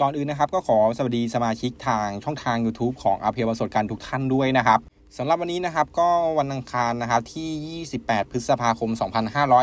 ก่อนอื่นนะครับก็ขอสวัสดีสมาชิกทางช่องทาง YouTube ของอาเพียประสดการทุกท่านด้วยนะครับสำหรับวันนี้นะครับก็วันอังคารนะครับที่ 28 พฤษภาคม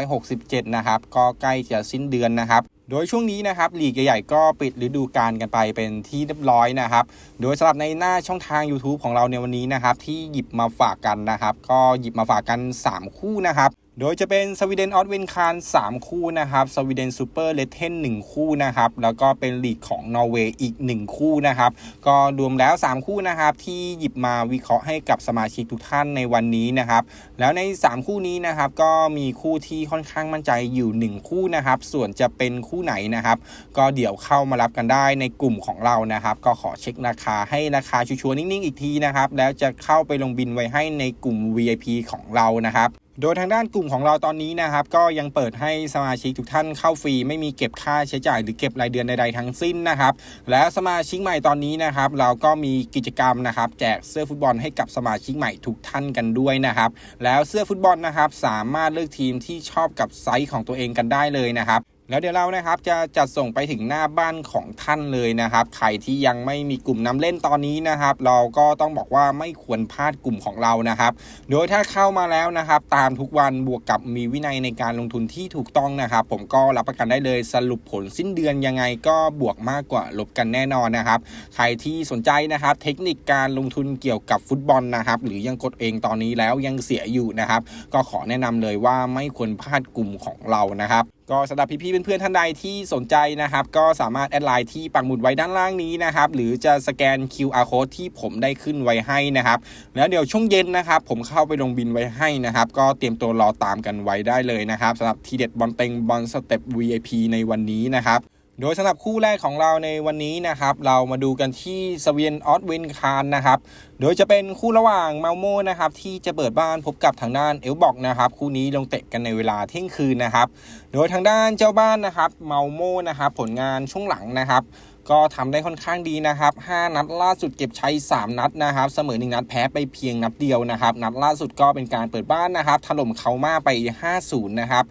2567 นะครับ ก็ใกล้จะสิ้นเดือนนะครับ โดยช่วงนี้นะครับลีกใหญ่ๆก็ปิดฤดูกาลกันไปเป็นที่เรียบร้อยนะครับ โดยสำหรับในหน้าช่องทาง YouTube ของเราในวันนี้นะครับ ที่หยิบมาฝากกันนะครับ ก็หยิบมาฝากกัน 3 คู่นะครับ โดยจะเป็นสวีเดนออสเวนคาร3คู่นะครับสวีเดนซูเปอร์เลเทน1คู่นะครับ แล้วก็เป็นลีกของนอร์เวย์อีก 1 คู่นะครับ ก็รวมแล้ว 3 คู่นะครับ ที่หยิบมาวิเคราะห์ให้กับสมาชิกทุกท่านในวันนี้นะครับ แล้วใน 3 คู่นี้นะครับก็มีคู่ที่ค่อนข้างมั่นใจอยู่ 1 คู่นะครับ ส่วนจะเป็นคู่ไหนนะครับ ก็เดี๋ยวเข้ามารับกันได้ในกลุ่มของเรานะครับ ก็ขอเช็คราคาให้ราคาชัวร์ๆนิ่งๆอีกทีนะครับ แล้วจะเข้าไปลงบินไว้ให้ในกลุ่ม VIP ของเรานะครับโดยทางด้านกลุ่มของเราตอนนี้นะครับ ก็ยังเปิดให้สมาชิกทุกท่านเข้าฟรี ไม่มีเก็บค่าใช้จ่าย หรือเก็บรายเดือนใดๆทั้งสิ้นนะครับ และสมาชิกใหม่ตอนนี้นะครับ เราก็มีกิจกรรมนะครับ แจกเสื้อฟุตบอลให้กับสมาชิกใหม่ทุกท่านกันด้วยนะครับ แล้วเสื้อฟุตบอลนะครับ สามารถเลือกทีมที่ชอบกับไซส์ของตัวเองกันได้เลยนะครับ แล้วเดี๋ยวเรานะครับจะจัดส่งไปถึงหน้าบ้านของท่านเลยนะครับ ใครที่ยังไม่มีกลุ่มนำเล่นตอนนี้นะครับ เราก็ต้องบอกว่าไม่ควรพลาดกลุ่มของเรานะครับ โดยถ้าเข้ามาแล้วนะครับ ตามทุกวันบวกกับมีวินัยในการลงทุนที่ถูกต้องนะครับ ผมก็รับประกันได้เลยสรุปผลสิ้นเดือนยังไงก็บวกมากกว่าลบกันแน่นอนนะครับ ใครที่สนใจนะครับ เทคนิคการลงทุนเกี่ยวกับฟุตบอลนะครับ หรือยังกดเองตอนนี้แล้วยังเสียอยู่นะครับ ก็ขอแนะนำเลยว่าไม่ควรพลาดกลุ่มของเรานะครับ ก็สำหรับพี่ๆเพื่อนๆท่านใดที่สนใจนะครับ ก็สามารถแอดไลน์ที่ปักหมุดไว้ด้านล่างนี้นะครับ หรือจะสแกน QR code ที่ผมได้ขึ้นไว้ให้นะครับ แล้วเดี๋ยวช่วงเย็นนะครับ ผมเข้าไปลงบินไว้ให้นะครับ ก็เตรียมตัวรอตามกันไว้ได้เลยนะครับสำหรับทีเด็ดบอลเต็งบอลสเต็ป VIP ในวันนี้นะครับ โดยสำหรับคู่แรกของเราในวันนี้นะครับ เรามาดูกันที่สเวียนออสเวนคารนะครับ โดยจะเป็นคู่ระหว่างเมาโมนะครับ ที่จะเปิดบ้านพบกับทางด้านเอลบอกนะครับ คู่นี้ลงเตะกันในเวลาเที่ยงคืนนะครับ โดยทางด้านเจ้าบ้านนะครับเมาโมนะครับ ผลงานช่วงหลังนะครับ ก็ทำได้ค่อนข้างดีนะครับ 5 นัดล่าสุดเก็บชัย 3 นัดนะครับเสมอ 1 นัดแพ้ไปเพียงนัดเดียวนะครับ นัดล่าสุดก็เป็นการเปิดบ้านนะครับถล่มเขามาไป 5-0 นะครับ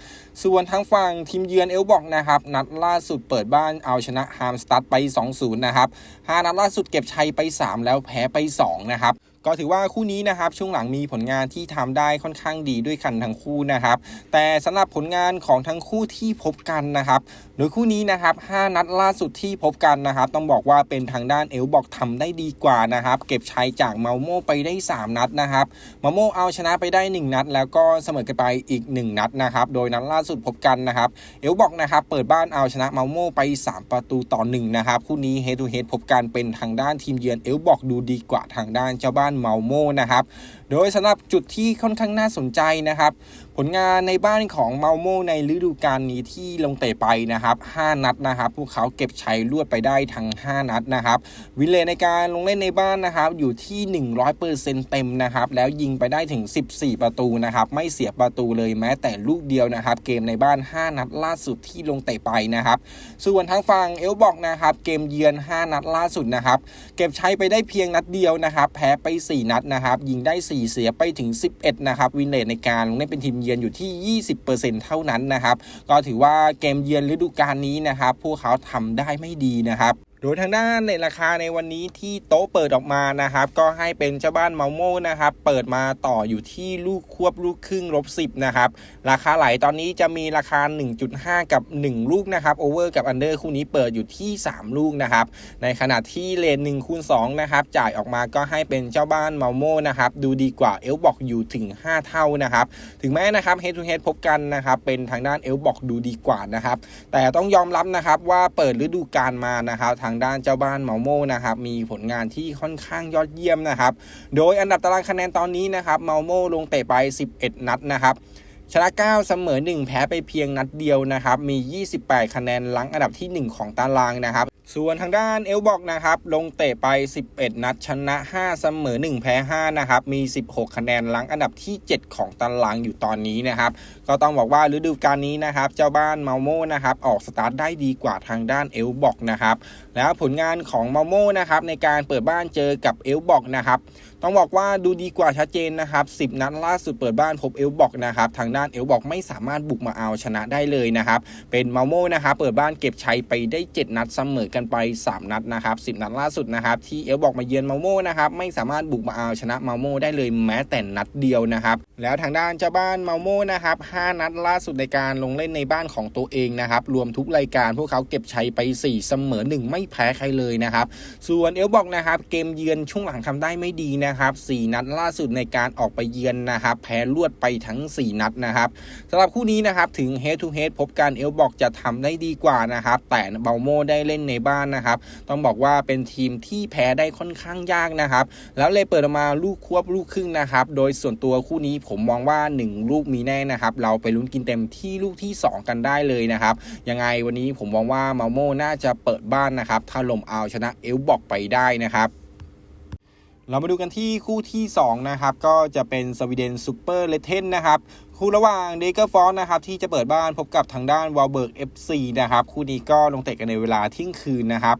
ส่วนทางฝั่งทีมเยือนเอลบอกนะครับ นัดล่าสุดเปิดบ้านเอาชนะฮามสตัดไป 2-0 นะครับ 5 นัดล่าสุดเก็บชัยไป 3 แล้วแพ้ไป 2 นะครับ ก็ถือว่าคู่นี้นะครับช่วงหลังมีผลงานที่ทำได้ค่อนข้างดีด้วยกันทั้งคู่นะครับ แต่สำหรับผลงานของทั้งคู่ที่พบกันนะครับ โดยคู่นี้นะครับ 5 นัดล่าสุดที่พบกันนะครับ ต้องบอกว่าเป็นทางด้านเอลบอกทำได้ดีกว่านะครับ เก็บชัยจากเมาโมไปได้ 3 นัดนะครับเมาโมเอาชนะไปได้ 1 นัด แล้วก็เสมอกันไปอีก 1 นัดนะครับ โดยนัดล่าสุดพบกันนะครับ เอลบอกนะครับ เปิดบ้านเอาชนะเมาโมไป 3 ประตูต่อ1นะครับคู่นี้เฮดทูเฮดพบกันเป็นทางด้านทีมเยือนเอลบอกดูดีกว่าทางด้านเจ้าบ้านเมาโมนะครับโดยสำหรับจุดที่ค่อนข้างน่าสนใจนะครับ ผลงานในบ้านของเมาโมในฤดูกาลนี้ที่ลงเตะไปนะครับ 5 นัดนะครับ พวกเขาเก็บชัยรวดไปได้ทั้ง 5 นัดนะครับ วินเลในการลงเล่นในบ้านนะครับ อยู่ที่ 100%เต็มนะครับ แล้วยิงไปได้ถึง 14 ประตูนะครับ ไม่เสียประตูเลยแม้แต่ลูกเดียวนะครับ เกมในบ้าน 5 นัดล่าสุดที่ลงเตะไปนะครับ ส่วนทางฝั่งเอลบอกนะครับ เกมเยือน 5 นัดล่าสุดนะครับ เก็บใช้ไปได้เพียงนัดเดียวนะครับ แพ้ไป 4 นัดนะครับ ยิงได้ 4เสียไปถึง 11 นะครับ วินเลทในการลงเล่นเป็นทีมเยือนอยู่ที่ 20%เท่านั้นนะครับ ก็ถือว่าเกมเยือนฤดูกาลนี้นะครับ พวกเขาทำได้ไม่ดีนะครับ โดยทางด้านในราคาในวันนี้ที่โต๊ะเปิดออกมานะครับ ก็ให้เป็นเจ้าบ้านเมาโม่นะครับ เปิดมาต่ออยู่ที่ลูกควบลูกครึ่งลบ10นะครับ ราคาไหลตอนนี้จะมีราคา 1.5 กับ 1 ลูกนะครับโอเวอร์กับอันเดอร์คู่นี้เปิดอยู่ที่ 3 ลูกนะครับ ในขณะที่เลน1คูณ2นะครับ จ่ายออกมาก็ให้เป็นเจ้าบ้านเมาโม่นะครับ ดูดีกว่าเอลบอกอยู่ถึง 5 เท่านะครับ ถึงแม้นะครับเฮดทูเฮดพบกันนะครับ เป็นทางด้านเอลบอกดูดีกว่านะครับ แต่ต้องยอมรับนะครับว่าเปิดฤดูกาลมานะครับทางด้านเจ้าบ้านเมาโม่นะครับมีผลงานที่ค่อนข้างยอดเยี่ยมนะครับ โดยอันดับตารางคะแนนตอนนี้นะครับเมาโม่ลงเตะไป 11 นัดนะครับชนะ 9 เสมอ 1 แพ้ไปเพียงนัดเดียวนะครับ มี 28 คะแนนหลังอันดับที่ 1 ของตารางนะครับ ส่วนทางด้านเอลบอกนะครับ ลงเตะไป 11 นัดชนะ 5 เสมอ 1 แพ้ 5 นะครับ มี 16 คะแนนหลังอันดับที่ 7 ของตารางอยู่ตอนนี้นะครับ ก็ต้องบอกว่าฤดูกาลนี้นะครับ เจ้าบ้านเมาโม่นะครับ ออกสตาร์ทได้ดีกว่าทางด้านเอลบอกนะครับ แล้วผลงานของเมาโม่นะครับในการเปิดบ้านเจอกับเอลบอกนะครับ ต้องบอกว่าดูดีกว่าชัดเจนนะครับ 10 นัดล่าสุดเปิดบ้านพบเอลบอกนะครับทางด้านเอลบอกไม่สามารถบุกมาเอาชนะได้เลยนะครับ เป็นมาโมนะครับเปิดบ้านเก็บชัยไปได้ 7 นัดเสมอกันไป 3 นัดนะครับ 10 นัดล่าสุดนะครับที่เอลบอกมาเยือนมาโมนะครับไม่สามารถบุกมาเอาชนะมาโมได้เลยแม้แต่นัดเดียวนะครับแล้วทางด้านเจ้าบ้านมาโมนะครับ5นัดล่าสุดในการลงเล่นในบ้านของตัวเองนะครับรวมทุกรายการพวกเขาเก็บชัยไป 4 เสมอ 1 ไม่แพ้ใครเลยนะครับส่วนเอลบอกนะครับเกมเยือนช่วงหลังทำได้ไม่ดีนะครับ4 นัดล่าสุดในการออกไปเยือนนะครับแพ้รวดไปทั้ง 4 นัดนะครับสำหรับคู่นี้นะครับถึง head to head พบกันเอลบอกจะทำได้ดีกว่านะครับแต่เบลโมได้เล่นในบ้านนะครับต้องบอกว่าเป็นทีมที่แพ้ได้ค่อนข้างยากนะครับแล้วเลยเปิดมาลูกควบลูกครึ่งนะครับโดยส่วนตัวคู่นี้ผมมองว่า 1 ลูกมีแน่นะครับเราไปลุ้นกินเต็มที่ลูกที่ 2 กันได้เลยนะครับยังไงวันนี้ผมมองว่าเมาโมน่าจะเปิดบ้านนะครับถล่มเอาชนะเอลบอกไปได้นะครับ เรามาดูกันที่คู่ที่ 2 นะครับ ก็จะเป็นสวีเดนซูเปอร์เลเทนนะครับ คู่ระหว่างเดเกอร์ฟอนนะครับ ที่จะเปิดบ้านพบกับทางด้านวอลเบิร์ก FC นะครับ คู่นี้ก็ลงเตะกันในเวลาเที่ยงคืนนะครับ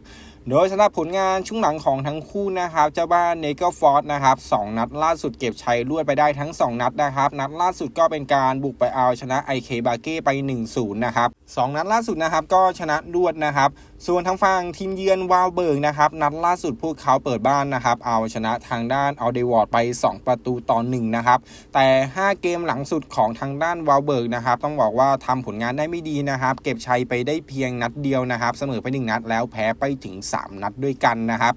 โดยสำหรับผลงานช่วงหลังของทั้งคู่นะครับเจ้าบ้านเนเกอร์ฟอร์ดนะครับสองนัดล่าสุดเก็บชัยรวดไปได้ทั้ง 2 นัดนะครับ นัดล่าสุดก็เป็นการบุกไปเอาชนะไอเคบาเก้ไป 1-0 นะครับสองนัดล่าสุดนะครับก็ชนะรวดนะครับส่วนทางฝั่งทีมเยือนวาลเบิร์กนะครับ นัดล่าสุดพวกเขาเปิดบ้านนะครับ เอาชนะทางด้านเอาเดวอร์ดไป 2 ประตูต่อ1นะครับแต่ 5 เกมหลังสุดของทางด้านวาลเบิร์กนะครับต้องบอกว่าทำผลงานได้ไม่ดีนะครับ เก็บชัยไปได้เพียงนัดเดียวนะครับ เสมอไป 1 นัดแล้วแพ้ไปถึง 3 นัดด้วยกันนะครับ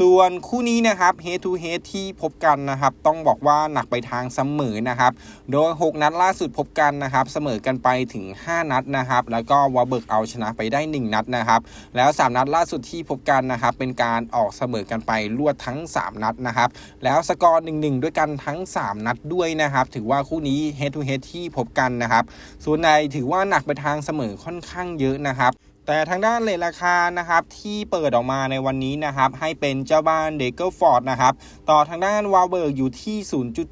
ส่วนคู่นี้นะครับ head to h e a ที่พบกันนะครับต้องบอกว่าหนักไปทางเสมอนะครับโดย 6 นัดล่าสุดพบกันนะครับเสมอกันไปถึง 5 นัดนะครับแล้วก็วาลเบิร์กเอาชนะไปได้ 1 นัดนะครับแล้ว 3 นัดล่าสุดที่พบกันนะครับเป็นการออกเสมอกันไปรวดทั้ง 3 นัดนะครับแล้วสกอร์1-1 ด้วยกันทั้ง 3 นัดด้วยนะครับถือว่าคู่นี้ head to head ที่พบกันนะครับส่วนในถือว่าหนักไปทางเสมอค่อนข้างเยอะนะครับแต่ทางด้านเลทราคานะครับที่เปิดออกมาในวันนี้นะครับให้เป็นเจ้าบ้านเดเกอร์ฟอร์ดนะครับต่อทางด้านวาเบิร์กอยู่ที่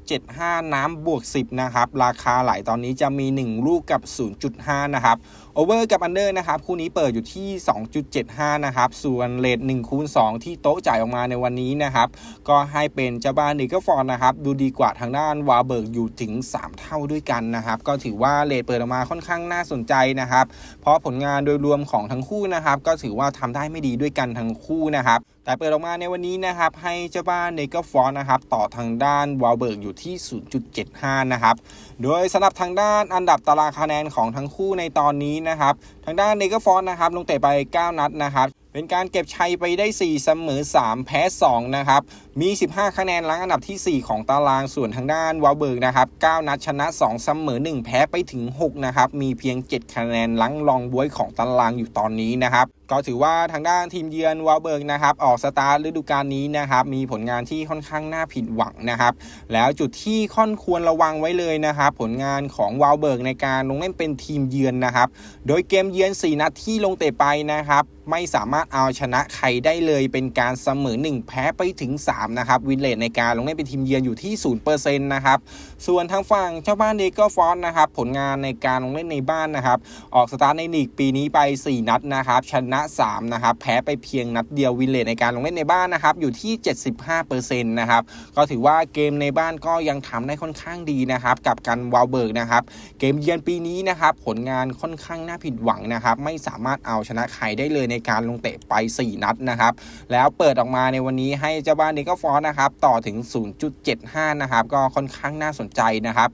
0.75 น้ำบวก 10 นะครับ ราคาไหลตอนนี้จะมี 1 ลูกกับ 0.5 นะครับ โอเวอร์กับอันเดอร์นะครับคู่นี้เปิดอยู่ที่ 2.75 นะครับ ส่วนเลท1คูณ2ที่โต๊ะจ่ายออกมาในวันนี้นะครับ ก็ให้เป็นเจ้าบ้านเดเกอร์ฟอร์นะครับ ดูดีกว่าทางด้านวาเบิร์กอยู่ถึง 3 เท่าด้วยกันนะครับ ก็ถือว่าเลทเปิดออกมาค่อนข้างน่าสนใจนะครับ เพราะผลงานโดยรวมของทั้งคู่นะครับ ก็ถือว่าทำได้ไม่ดีด้วยกันทั้งคู่นะครับแต่เปิดออกมาในวันนี้นะครับให้เจ้าบ้านเนเกอร์ฟอนนะครับต่อทางด้านวาลเบิร์กอยู่ที่ 0.75 นะครับ โดยสำหรับทางด้านอันดับตารางคะแนนของทั้งคู่ในตอนนี้นะครับ ทางด้านเนเกอร์ฟอนนะครับลงเตะไป 9 นัดนะครับเป็นการเก็บชัยไปได้ 4 เสมอ 3 แพ้ 2 นะครับมี 15 คะแนนหลังอันดับที่ 4 ของตารางส่วนทางด้านวาลเบิร์กนะครับ 9 นัดชนะ 2 เสมอ 1 แพ้ไปถึง 6 นะครับ มีเพียง 7 คะแนนหลังรองบวยของตารางอยู่ตอนนี้นะครับ ก็ถือว่าทางด้านทีมเยือนวาลเบิร์กนะครับ ออกสตาร์ทฤดูกาลนี้นะครับ มีผลงานที่ค่อนข้างน่าผิดหวังนะครับ แล้วจุดที่ค่อนควรระวังไว้เลยนะครับ ผลงานของวาลเบิร์กในการลงเล่นเป็นทีมเยือนนะครับ โดยเกมเยือน 4 นัดที่ลงเตะไปนะครับ ไม่สามารถเอาชนะใครได้เลยเป็นการเสมอ 1 แพ้ไปถึง 3นะครับวินเลตในการลงเล่นเป็นทีมเยือนอยู่ที่0%นะครับส่วนทางฝั่งเจ้าบ้านเดก็ฟอนนะครับผลงานในการลงเล่นในบ้านนะครับออกสตาร์ทในลีกปีนี้ไป 4 นัดนะครับชนะ3นะครับแพ้ไปเพียงนัดเดียววินเลตในการลงเล่นในบ้านนะครับอยู่ที่ 75%นะครับก็ถือว่าเกมในบ้านก็ยังทำได้ค่อนข้างดีนะครับกับกันวาลเบิร์กนะครับเกมเยือนปีนี้นะครับผลงานค่อนข้างน่าผิดหวังนะครับไม่สามารถเอาชนะใครได้เลยในการลงเตะไป 4 นัดนะครับแล้วเปิดออกมาในวันนี้ให้เจ้าบ้านเดก็ฟอนนะครับต่อถึง 0.75 นะครับ ก็ค่อนข้างน่าสนใจนะครับ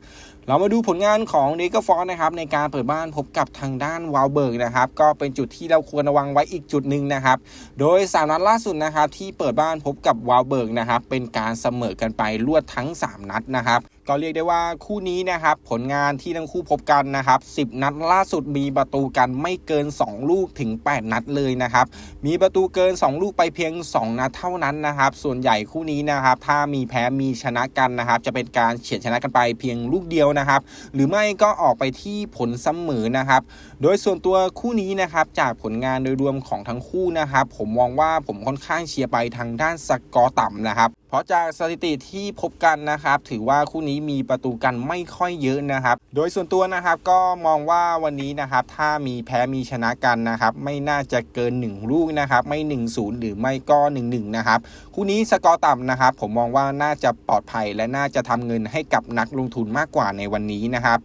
เรามาดูผลงานของเดก็ฟอนนะครับในการเปิดบ้านพบกับทางด้านวาลเบิร์กนะครับก็เป็นจุดที่เราควรระวังไว้อีกจุดหนึ่งนะครับโดยสามนัดล่าสุดนะครับที่เปิดบ้านพบกับวาลเบิร์กนะครับเป็นการเสมอกันไปรวดทั้ง 3 นัดนะครับ ก็เรียกได้ว่าคู่นี้นะครับผลงานที่ทั้งคู่พบกันนะครับ 10 นัดล่าสุดมีประตูกันไม่เกิน 2 ลูกถึง 8 นัดเลยนะครับ มีประตูเกิน 2 ลูกไปเพียง 2 นัดเท่านั้นนะครับ ส่วนใหญ่คู่นี้นะครับ ถ้ามีแพ้มีชนะกันนะครับ จะเป็นการเฉียดชนะกันไปเพียงลูกเดียวนะครับ หรือไม่ก็ออกไปที่ผลเสมอนะครับ โดยส่วนตัวคู่นี้นะครับจากผลงานโดยรวมของทั้งคู่นะครับ ผมมองว่าผมค่อนข้างเชียร์ไปทางด้านสกอร์ต่ำนะครับเพราะจากสถิติที่พบกันนะครับ ถือว่าคู่นี้มีประตูกันไม่ค่อยเยอะนะครับ โดยส่วนตัวนะครับก็มองว่าวันนี้นะครับ ถ้ามีแพ้มีชนะกันนะครับ ไม่น่าจะเกิน 1 ลูกนะครับ ไม่ 1-0 หรือไม่ก็ 1-1 นะครับ คู่นี้สกอร์ต่ำนะครับ ผมมองว่าน่าจะปลอดภัยและน่าจะทำเงินให้กับนักลงทุนมากกว่าในวันนี้นะครับ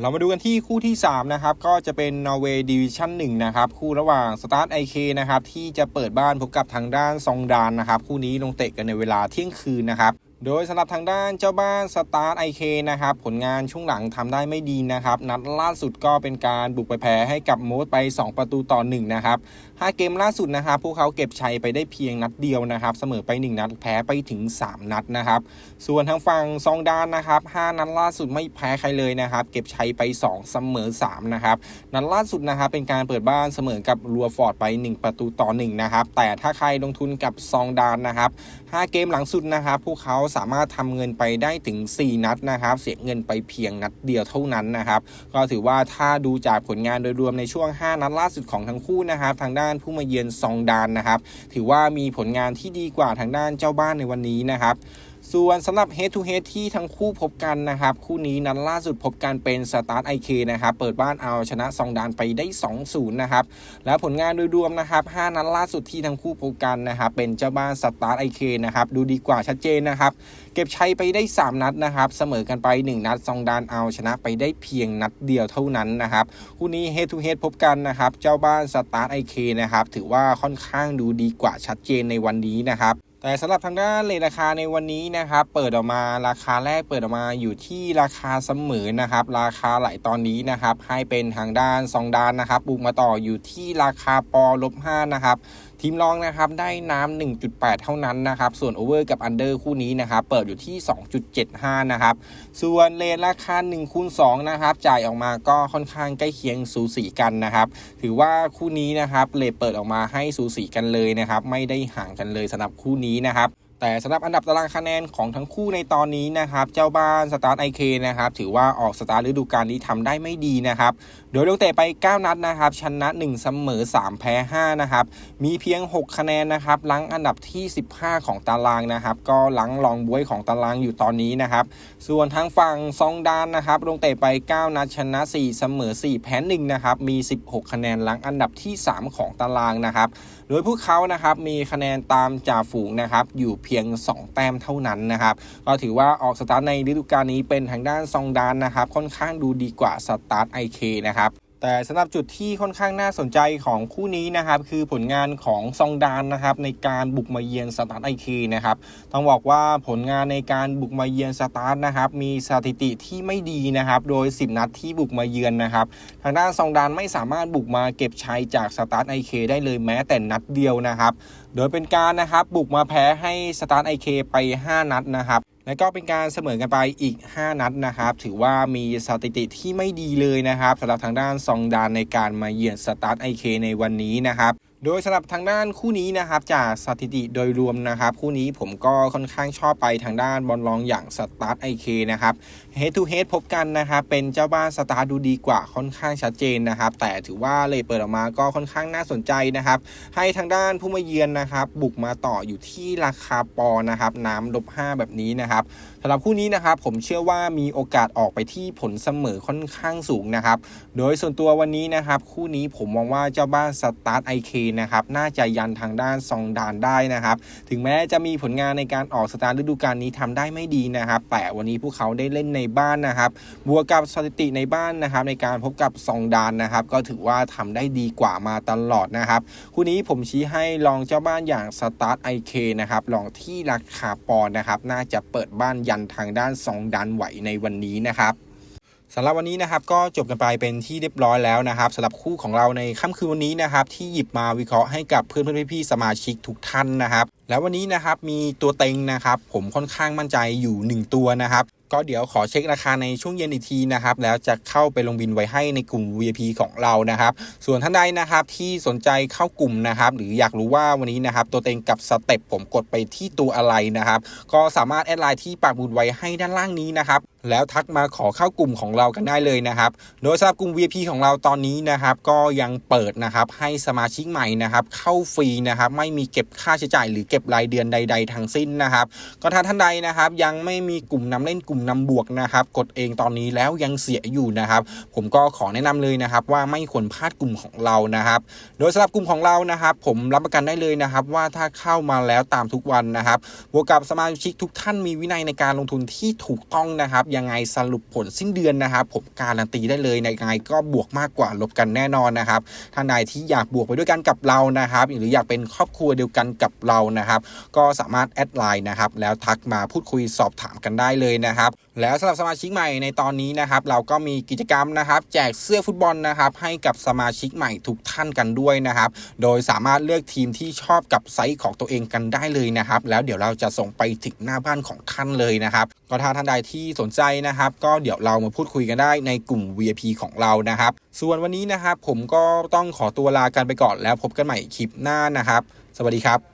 เรามาดูกันที่คู่ที่ 3 นะครับ ก็จะเป็นนอร์เวย์ดิวิชั่น1นะครับ คู่ระหว่าง Start IK นะครับ ที่จะเปิดบ้านพบกับทางด้านซองดานนะครับ คู่นี้ลงเตะกันในเวลาเที่ยงคืนนะครับ โดยสำหรับทางด้านเจ้าบ้านสตาร์ทไอเคนะครับผลงานช่วงหลังทำได้ไม่ดีนะครับ นัดล่าสุดก็เป็นการบุกไปแพ้ให้กับโมดไป 2 ประตูต่อ 1 นะครับ 5 เกมล่าสุดนะครับ พวกเขาเก็บชัยไปได้เพียงนัดเดียวนะครับ เสมอไป 1 นัดแพ้ไปถึง 3 นัดนะครับ ส่วนทางฝั่งซองดานนะครับ 5 นัดล่าสุดไม่แพ้ใครเลยนะครับ เก็บชัยไป 2 เสมอ 3 นะครับ นัดล่าสุดนะครับเป็นการเปิดบ้านเสมอกับรัวฟอร์ดไป 1 ประตูต่อ 1 นะครับแต่ถ้าใครลงทุนกับซองดานนะครับ 5 เกมหลังสุดนะครับ พวกเขาสามารถทำเงินไปได้ถึง 4 นัดนะครับ เสียเงินไปเพียงนัดเดียวเท่านั้นนะครับ ก็ถือว่าถ้าดูจากผลงานโดยรวมในช่วง 5 นัดล่าสุดของทั้งคู่นะครับ ทางด้านผู้มาเยือนซองดานนะครับ ถือว่ามีผลงานที่ดีกว่าทางด้านเจ้าบ้านในวันนี้นะครับ ส่วนสำหรับ Head to Head ที่ทั้งคู่พบกันนะครับ คู่นี้นัดล่าสุดพบกันเป็น Start IK นะครับ เปิดบ้านเอาชนะซองดานไปได้ 2-0 นะครับ และผลงานโดยรวมนะครับ 5 นัดล่าสุดที่ทั้งคู่พบกันนะครับ เป็นเจ้าบ้าน Start IK นะครับ ดูดีกว่าชัดเจนนะครับ เก็บชัยไปได้ 3 นัดนะครับ เสมอกันไป 1 นัดซองดานเอาชนะไปได้เพียงนัดเดียวเท่านั้นนะครับ คู่นี้ Head to Head พบกันนะครับ เจ้าบ้าน Start IK นะครับ ถือว่าค่อนข้างดูดีกว่าชัดเจนในวันนี้นะครับ แต่สำหรับทางด้านเลทราคาในวันนี้นะครับเปิดออกมาราคาแรกเปิดออกมาอยู่ที่ราคาเสมอนะครับ ราคาไหลตอนนี้นะครับ ให้เป็นทางด้านซองดานนะครับบุกมาต่ออยู่ที่ราคาปอลบห้านะครับ ทีมรองนะครับได้น้ำ1.8 เท่านั้นนะครับ ส่วนโอเวอร์กับอันเดอร์คู่นี้นะครับ เปิดอยู่ที่ 2.75 นะครับ ส่วนเลนราคา1คูณ2นะครับจ่ายออกมาก็ค่อนข้างใกล้เคียงสูสีกันนะครับ ถือว่าคู่นี้นะครับเลเปิดออกมาให้สูสีกันเลยนะครับ ไม่ได้ห่างกันเลยสำหรับคู่นี้นะครับ แต่สำหรับอันดับตารางคะแนนของทั้งคู่ในตอนนี้นะครับ เจ้าบ้านสตาร์ทไอเคนะครับ ถือว่าออกสตาร์ทฤดูกาลนี้ทำได้ไม่ดีนะครับ โดยลงเตะไป 9 นัดนะครับ ชนะ 1 เสมอ 3 แพ้ 5 นะครับ มีเพียง 6 คะแนนนะครับหลังอันดับที่ 15 ของตารางนะครับ ก็หลังรองบวยของตารางอยู่ตอนนี้นะครับ ส่วนทางฝั่งซองดานนะครับ ลงเตะไป 9 นัดชนะ 4 เสมอ 4 แพ้1นะครับ มี 16 คะแนนหลังอันดับที่ 3 ของตารางนะครับ โดยพวกเขานะครับมีคะแนนตามจ่าฝูงนะครับอยู่เพียงียง 2 แต้มเท่านั้นนะครับก็ถือว่าออกสตาร์ทในฤดูกาลนี้เป็นทางด้านซองดานนะครับค่อนข้างดูดีกว่าสตาร์ทไอเคนะครับ แต่สำหรับจุดที่ค่อนข้างน่าสนใจของคู่นี้นะครับ คือผลงานของซองดานนะครับในการบุกมาเยือนสตาร์ทไอเคนะครับต้องบอกว่าผลงานในการบุกมาเยือนสตาร์ทนะครับมีสถิติที่ไม่ดีนะครับ โดย 10 นัดที่บุกมาเยือนนะครับ ทางด้านซองดานไม่สามารถบุกมาเก็บชัยจากสตาร์ทไอเคได้เลยแม้แต่นัดเดียวนะครับ โดยเป็นการนะครับบุกมาแพ้ให้สตาร์ทไอเคไป 5 นัดนะครับและก็เป็นการเสมอกันไปอีก 5 นัดนะครับ ถือว่ามีสถิติที่ไม่ดีเลยนะครับสำหรับทางด้านซองดานในการมาเยือนสตาร์ทไอเคในวันนี้นะครับ โดยสำหรับทางด้านคู่นี้นะครับจากสถิติโดยรวมนะครับ คู่นี้ผมก็ค่อนข้างชอบไปทางด้านบอลลองอย่างสตาร์ทไอเคนะครับ Head to Head พบกันนะครับเป็นเจ้าบ้านสตาร์ดูดีกว่าค่อนข้างชัดเจนนะครับ แต่ถือว่าเลยเปิดออกมาก็ค่อนข้างน่าสนใจนะครับ ให้ทางด้านผู้มาเยือนนะครับ บุกมาต่ออยู่ที่ราคาปอนะครับน้ำลบ5แบบนี้นะครับ สำหรับคู่นี้นะครับผมเชื่อว่ามีโอกาสออกไปที่ผลเสมอค่อนข้างสูงนะครับ โดยส่วนตัววันนี้นะครับ คู่นี้ผมมองว่าเจ้าบ้านสตาร์ทไอเคนะครับน่าจะยันทางด้านซองดานได้นะครับ ถึงแม้จะมีผลงานในการออกสตาร์ทฤดูกาลนี้ทำได้ไม่ดีนะครับ แต่วันนี้พวกเขาได้เล่นในบ้านนะครับบวกกับสถิติในบ้านนะครับ ในการพบกับซองดานนะครับ ก็ถือว่าทำได้ดีกว่ามาตลอดนะครับ คู่นี้ผมชี้ให้ลองเจ้าบ้านอย่างสตาร์ทไอเคนะครับลองที่ราคาปอนนะครับน่าจะเปิดบ้านยันทางด้านซองดันไหวในวันนี้นะครับสำหรับวันนี้นะครับก็จบกันไปเป็นที่เรียบร้อยแล้วนะครับสำหรับคู่ของเราในค่ำคืนวันนี้นะครับที่หยิบมาวิเคราะห์ให้กับเพื่อนเพื่อนพี่ๆสมาชิกทุกท่านนะครับ แล้ววันนี้นะครับมีตัวเต็งนะครับ ผมค่อนข้างมั่นใจอยู่ 1 ตัวนะครับ ก็เดี๋ยวขอเช็คราคาในช่วงเย็นอีกทีนะครับ แล้วจะเข้าไปลงบินไว้ให้ในกลุ่ม VIP ของเรานะครับ ส่วนท่านใดนะครับที่สนใจเข้ากลุ่มนะครับ หรืออยากรู้ว่าวันนี้นะครับ ตัวเต็งกับสเต็ปผมกดไปที่ตัวอะไรนะครับ ก็สามารถแอดไลน์ที่ปากบุญไว้ให้ด้านล่างนี้นะครับ แล้วทักมาขอเข้ากลุ่มของเรากันได้เลยนะครับ โดยสำหรับกลุ่ม VIP ของเราตอนนี้นะครับ ก็ยังเปิดนะครับให้สมาชิกใหม่นะครับ เข้าฟรีนะครับ ไม่มีเก็บค่าใช้จ่าย หรือเก็บรายเดือนใด ๆทั้งสิ้นนะครับ ก็ถ้าท่านใดนะครับ ยังไม่มีกลุ่มนำเล่นกลุ่มนำบวกนะครับ กดเองตอนนี้แล้วยังเสียอยู่นะครับ ผมก็ขอแนะนำเลยนะครับ ว่าไม่ควรพลาดกลุ่มของเรานะครับ โดยสำหรับกลุ่มของเรานะครับ ผมรับประกันได้เลยนะครับ ว่าถ้าเข้ามาแล้วตามทุกวันนะครับบวกกับสมาชิกทุกท่านมีวินัยในการลงทุนที่ถูกต้องนะครับยังไงสรุปผลสิ้นเดือนนะครับ ผมการันตีได้เลยในยังไงก็บวกมากกว่าลบกันแน่นอนนะครับท่านใดที่อยากบวกไปด้วยกันกับเรานะครับ หรืออยากเป็นครอบครัวเดียวกันกับเรานะครับ ก็สามารถแอดไลน์นะครับแล้วทักมาพูดคุยสอบถามกันได้เลยนะครับ แล้วสำหรับสมาชิกใหม่ในตอนนี้นะครับ เราก็มีกิจกรรมนะครับ แจกเสื้อฟุตบอลนะครับ ให้กับสมาชิกใหม่ทุกท่านกันด้วยนะครับ โดยสามารถเลือกทีมที่ชอบกับไซส์ของตัวเองกันได้เลยนะครับ แล้วเดี๋ยวเราจะส่งไปถึงหน้าบ้านของท่านเลยนะครับก็ถ้าท่านใดที่สนใจใจนะครับ ก็เดี๋ยวเรามาพูดคุยกันได้ในกลุ่ม VIP ของเรานะครับ ส่วนวันนี้นะครับผมก็ต้องขอตัวลากันไปก่อนแล้วพบกันใหม่คลิปหน้านะครับ สวัสดีครับ